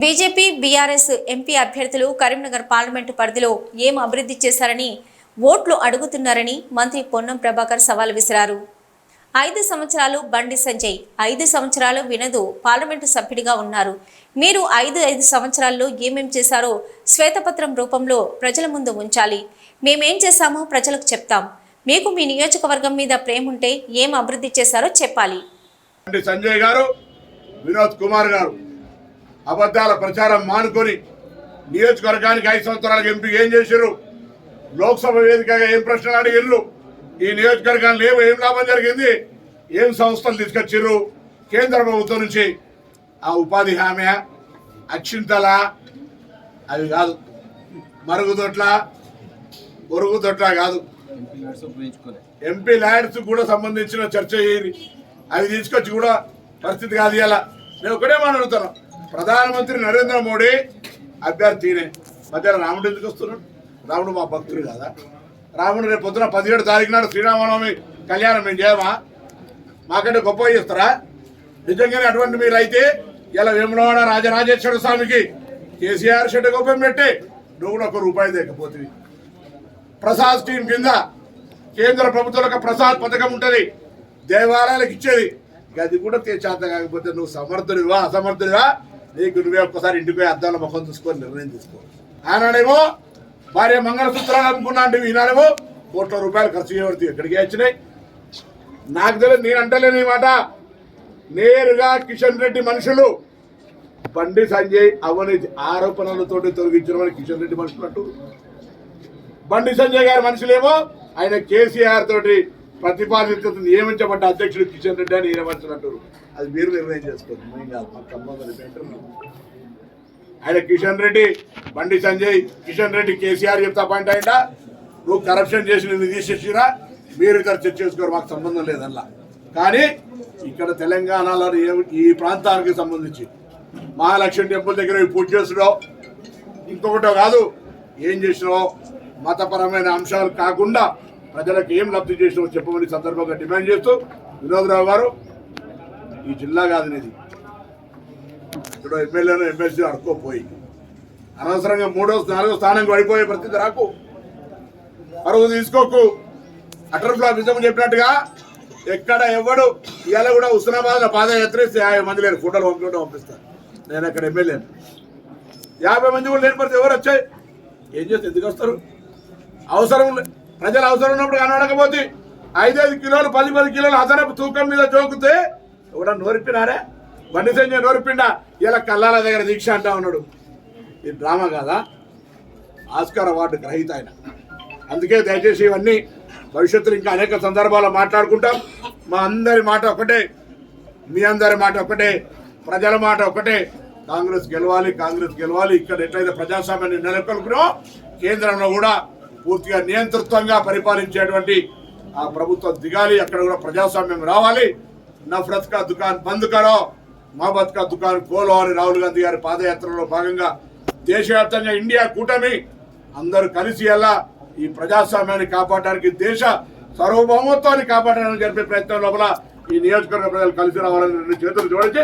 BJP BRS MP అభ్యర్థులు Karimnagar parliament పరిధిలో ఏం అభివృద్ధి చేశారని ఓట్లు అడుగుతున్నారని మంత్రి పొన్నం ప్రభాకర్ సవాల్ విసిరారు. ఐదు సంవత్సరాలు బండి సంజయ్ ఐదు సంవత్సరాలు వినదు పార్లమెంటు సభ్యుడిగా ఉన్నారు. మీరు ఐదు ఐదు సంవత్సరాల్లో ఏమేం చేశారో శ్వేతపత్రం రూపంలో ప్రజల ముందు ఉంచాలి. మేమేం చేశామో ప్రజలకు చెప్తాం. మీకు మీ నియోజకవర్గం మీద ప్రేమ ఉంటే ఏం అభివృద్ధి చేశారో చెప్పాలి. సంజయ్ గారు వినోద్ కుమార్ గారు అబద్ధాల ప్రచారం మానుకొని నియోజకవర్గానికి ఐదు సంవత్సరాలకు ఎంపీ ఏం చేశారు? లోక్సభ వేదికగా ఏం ప్రశ్నలు అడిగిర్రు? ఈ నియోజకవర్గాన్ని ఏమో ఏం లాభం జరిగింది? ఏం సంస్థలు తీసుకొచ్చిర్రు? కేంద్ర ప్రభుత్వం నుంచి ఆ ఉపాధి హామీ అక్షింతల అవి కాదు మరుగుదొట్ల ఒరుగుదొట్ల కాదు. ఎంపీ నడుసు ల్యాడ్స్ కూడా సంబంధించిన చర్చ అయ్యేది అవి తీసుకొచ్చి కూడా పరిస్థితి కాదు ఇలా నేను ఒకటే మాట్లాడుతున్నాను ప్రధానమంత్రి నరేంద్ర మోడీ అభ్యర్థినే మధ్యలో రాముడు ఎందుకు వస్తున్నాడు? రాముడు మా భక్తుడు కదా? రాముడు రేపు పొద్దున పదిహేడు తారీఖు నాడు శ్రీరామనవమి కళ్యాణం మేము చేయమా? మాకంటే గొప్ప చేస్తారా? నిజంగానే అటువంటి మీరు అయితే ఇలా వేములవాడ రాజరాజేశ్వర స్వామికి కేసీఆర్ షెడ్ గొప్ప పెట్టి నువ్వు కూడా ఒక రూపాయి లేకపోతుంది ప్రసాద్ స్కీమ్ కింద కేంద్ర ప్రభుత్వాలకు ప్రసాద్ పథకం ఉంటుంది. దేవాలయాలకు ఇచ్చేది. అది కూడా చేత కాకపోతే నువ్వు సమర్థుడివా అసమర్థుడివా? నీకు నువ్వే ఒక్కసారి ఇంటికి పోయి అద్దాల ముఖం చూసుకొని నిర్ణయం తీసుకో. ఆనాడేమో భార్య మంగళసూత్రాలు అనుకున్నా ఈనాడేమో కోట్ల రూపాయలు ఖర్చు చేయబడుతుంది ఎక్కడికి వచ్చినాయి? నాకు తెలియదు నేను అంటలేను ఈ మాట. నేరుగా కిషన్ రెడ్డి మనుషులు బండి సంజయ్ అవినీతి ఆరోపణలతోటి తొలగించడం కిషన్ రెడ్డి మనుషులు అంటూ. బండి సంజయ్ గారి మనుషులేమో ఆయన కేసీఆర్ తోటి ప్రతిపాదిత నియమించబడ్డ అధ్యక్షుడు కిషన్ రెడ్డి అని అంటారు అది మీరు నిర్ణయం చేసుకోండి మేము కాదు లేదు. అంటున్నాం. ఆయన కిషన్ రెడ్డి బండి సంజయ్ కిషన్ రెడ్డి కేసీఆర్ చెప్తా పాయింట్ అయిందా నువ్వు కరప్షన్ చేసి నిన్ను తీసేసిరా మీరు ఇక్కడ చర్చ చేసుకోరు మాకు సంబంధం లేదల్లా కానీ ఇక్కడ తెలంగాణలో ఈ ప్రాంతానికి సంబంధించి మహాలక్ష్మి టెంపుల్ దగ్గర పూజ చేస్తున్నావు ఇంకొకటో కాదు ఏం చేసినావు మతపరమైన అంశాలు కాకుండా ప్రజలకు ఏం లబ్ధి చేసినో చెప్పమని సందర్భంగా డిమాండ్ చేస్తూ వినోదరావు గారు ఈ జిల్లా కాదు ఇది. ఇక్కడ ఎమ్మెల్యేను ఎమ్మెల్సీ అడుక్కోపోయి. అనవసరంగా మూడో నాలుగో స్థానంకి పడిపోయే పరిస్థితి రాకు. పరువు తీసుకోకు. అటర్ ఫ్లాప్ నిజం చెప్పినట్టుగా ఎక్కడ ఎవడు ఇవాళ కూడా హుస్నాబాద్ పాదయాత్ర యాభై మంది లేరు ఫోటోలు పంపించడం పంపిస్తాను నేను అక్కడ ఎమ్మెల్యేను యాభై మంది కూడా లేని పరిస్థితి ఎవరు వచ్చాయి? ఏం చేస్తే ఎందుకు వస్తారు? అవసరం లేదు ప్రజలు అవసరం ఉన్నప్పుడు కనబడకపోతే ఐదైదు కిలోలు పది పది కిలోలు అదనపు తూకం మీద జోకుతే కూడా నోరిపినారే బండి సంజయ్ నోరిపిండా ఇలా కల్లాల దగ్గర దీక్ష అంటా ఉన్నాడు. ఇది డ్రామా కాదా? ఆస్కార్ అవార్డు గ్రహీత ఆయన. అందుకే దయచేసి ఇవన్నీ భవిష్యత్తులో ఇంకా అనేక సందర్భాల్లో మాట్లాడుకుంటాం. మా అందరి మాట ఒకటే మీ అందరి మాట ఒకటే ప్రజల మాట ఒకటే. కాంగ్రెస్ గెలవాలి కాంగ్రెస్ గెలవాలి. ఇక్కడ ఎట్లయితే ప్రజాస్వామ్యాన్ని నెలకొల్పునో కేంద్రంలో కూడా పూర్తిగా నియంతృత్వంగా పరిపాలించేటువంటి ఆ ప్రభుత్వం దిగాలి. అక్కడ కూడా ప్రజాస్వామ్యం రావాలి. నఫరత్ కా దుకాన్ బంద్ కరో మహబత్ కా దుకాన్ కోలో అని రాహుల్ గాంధీ గారి పాదయాత్రలో భాగంగా దేశవ్యాప్తంగా ఇండియా కూటమి అందరూ కలిసి ఎలా ఈ ప్రజాస్వామ్యాన్ని కాపాడడానికి దేశ సార్వభౌమత్వాన్ని కాపాడడానికి జరిపే ప్రయత్నం లోపల ఈ నియోజకవర్గ ప్రజలు కలిసి రావాలని రెండు చేతులు జోడించి